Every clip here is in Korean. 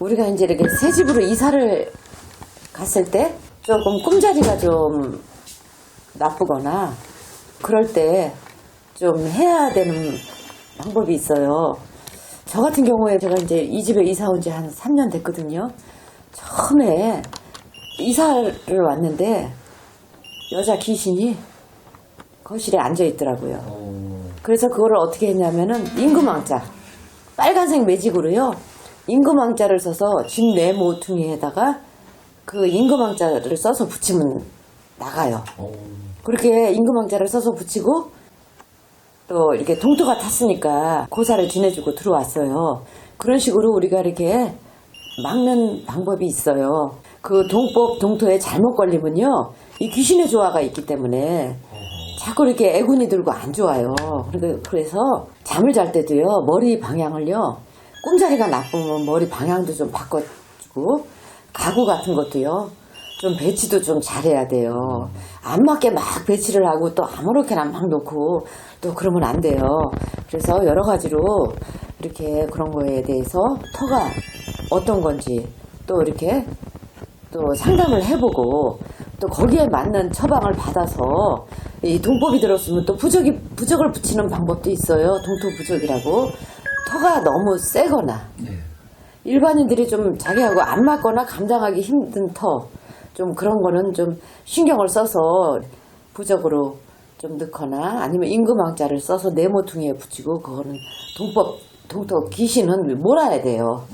우리가 이제 이렇게 새 집으로 이사를 갔을 때 조금 꿈자리가 좀 나쁘거나 그럴 때 좀 해야 되는 방법이 있어요. 저 같은 경우에 제가 이제 이 집에 이사 온 지 한 3년 됐거든요. 처음에 이사를 왔는데 여자 귀신이 거실에 앉아 있더라고요. 그래서 그거를 어떻게 했냐면은 임금왕자 빨간색 매직으로요 임금왕자를 써서 집내 모퉁이에다가 그 임금왕자를 써서 붙이면 나가요. 그렇게 임금왕자를 써서 붙이고 또 이렇게 동토가 탔으니까 고사를 지내주고 들어왔어요. 그런 식으로 우리가 이렇게 막는 방법이 있어요. 그 동법 동토에 잘못 걸리면요 이 귀신의 조화가 있기 때문에 자꾸 이렇게 애군이 들고 안 좋아요. 그래서 잠을 잘 때도요 머리 방향을요 꿈자리가 나쁘면 머리 방향도 좀 바꿔주고 가구 같은 것도요 좀 배치도 좀 잘해야 돼요. 안 맞게 막 배치를 하고 또 아무렇게나 막 놓고 또 그러면 안 돼요. 그래서 여러 가지로 이렇게 그런 거에 대해서 터가 어떤 건지 또 이렇게 또 상담을 해보고 또 거기에 맞는 처방을 받아서 이 동법이 들었으면 또 부적이 부적을 붙이는 방법도 있어요. 동토 부적이라고 터가 너무 세거나 일반인들이 좀 자기하고 안 맞거나 감당하기 힘든 터, 좀 그런 거는 좀 신경을 써서 부적으로 좀 넣거나 아니면 임금왕자를 써서 네모퉁이에 붙이고 그거는 동법, 동토 귀신은 몰아야 돼요.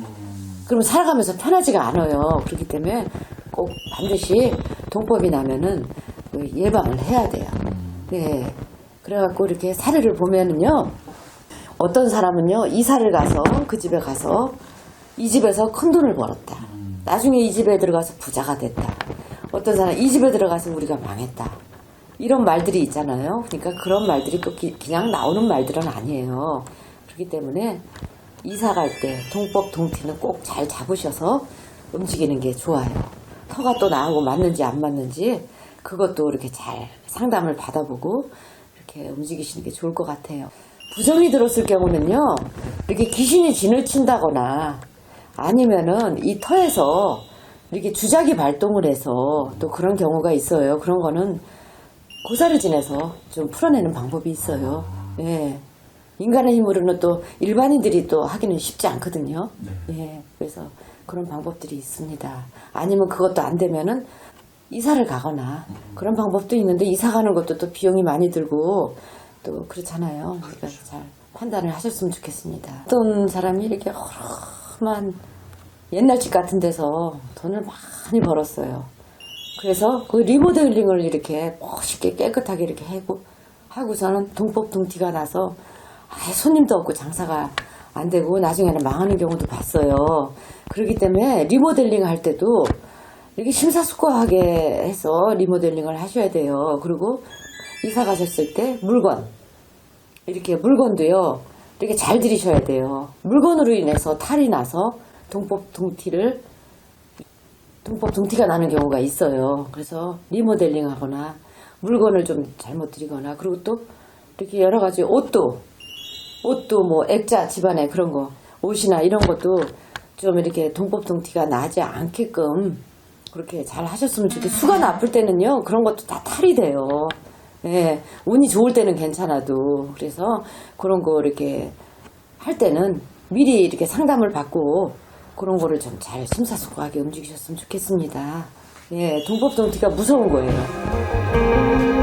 그럼 살아가면서 편하지가 않아요. 그렇기 때문에 꼭 반드시 동법이 나면은 그 예방을 해야 돼요. 네. 그래갖고 이렇게 사례를 보면은요. 어떤 사람은요, 이사를 가서 그 집에 가서 이 집에서 큰 돈을 벌었다. 나중에 이 집에 들어가서 부자가 됐다. 어떤 사람 이 집에 들어가서 우리가 망했다. 이런 말들이 있잖아요. 그러니까 그런 말들이 또 기- 그냥 나오는 말들은 아니에요. 그렇기 때문에 이사 갈 때 동법 동티는 꼭 잘 잡으셔서 움직이는 게 좋아요. 터가 또 나오고 맞는지 안 맞는지 그것도 이렇게 잘 상담을 받아보고 이렇게 움직이시는 게 좋을 것 같아요. 부정이 들었을 경우는요, 이렇게 귀신이 진을 친다거나 아니면은 이 터에서 이렇게 주작이 발동을 해서 또 그런 경우가 있어요. 그런 거는 고사를 지내서 좀 풀어내는 방법이 있어요. 예. 인간의 힘으로는 또 일반인들이 또 하기는 쉽지 않거든요. 예. 그래서 그런 방법들이 있습니다. 아니면 그것도 안 되면은 이사를 가거나 그런 방법도 있는데 이사 가는 것도 또 비용이 많이 들고 또 그렇잖아요. 그러니까 잘 판단을 하셨으면 좋겠습니다. 어떤 사람이 이렇게 허름한 옛날 집 같은 데서 돈을 많이 벌었어요. 그래서 그 리모델링을 이렇게 멋있게 깨끗하게 이렇게 하고 하고서는 동법 동티가 나서 아예 손님도 없고 장사가 안 되고 나중에는 망하는 경우도 봤어요. 그렇기 때문에 리모델링 할 때도 이렇게 심사숙고하게 해서 리모델링을 하셔야 돼요. 그리고 이사 가셨을 때 물건 이렇게 물건도요 이렇게 잘 들이셔야 돼요. 물건으로 인해서 탈이 나서 동법 동티를 동법 동티가 나는 경우가 있어요. 그래서 리모델링 하거나 물건을 좀 잘못 드리거나 그리고 또 이렇게 여러 가지 옷도 옷도 뭐 액자 집안에 그런 거 옷이나 이런 것도 좀 이렇게 동법 동티가 나지 않게끔 그렇게 잘 하셨으면 좋겠어요. 수가 나쁠 때는요 그런 것도 다 탈이 돼요. 예, 운이 좋을 때는 괜찮아도 그래서 그런 거 이렇게 할 때는 미리 이렇게 상담을 받고 그런 거를 좀 잘 심사숙고하게 움직이셨으면 좋겠습니다. 예, 동법 동티가 무서운 거예요.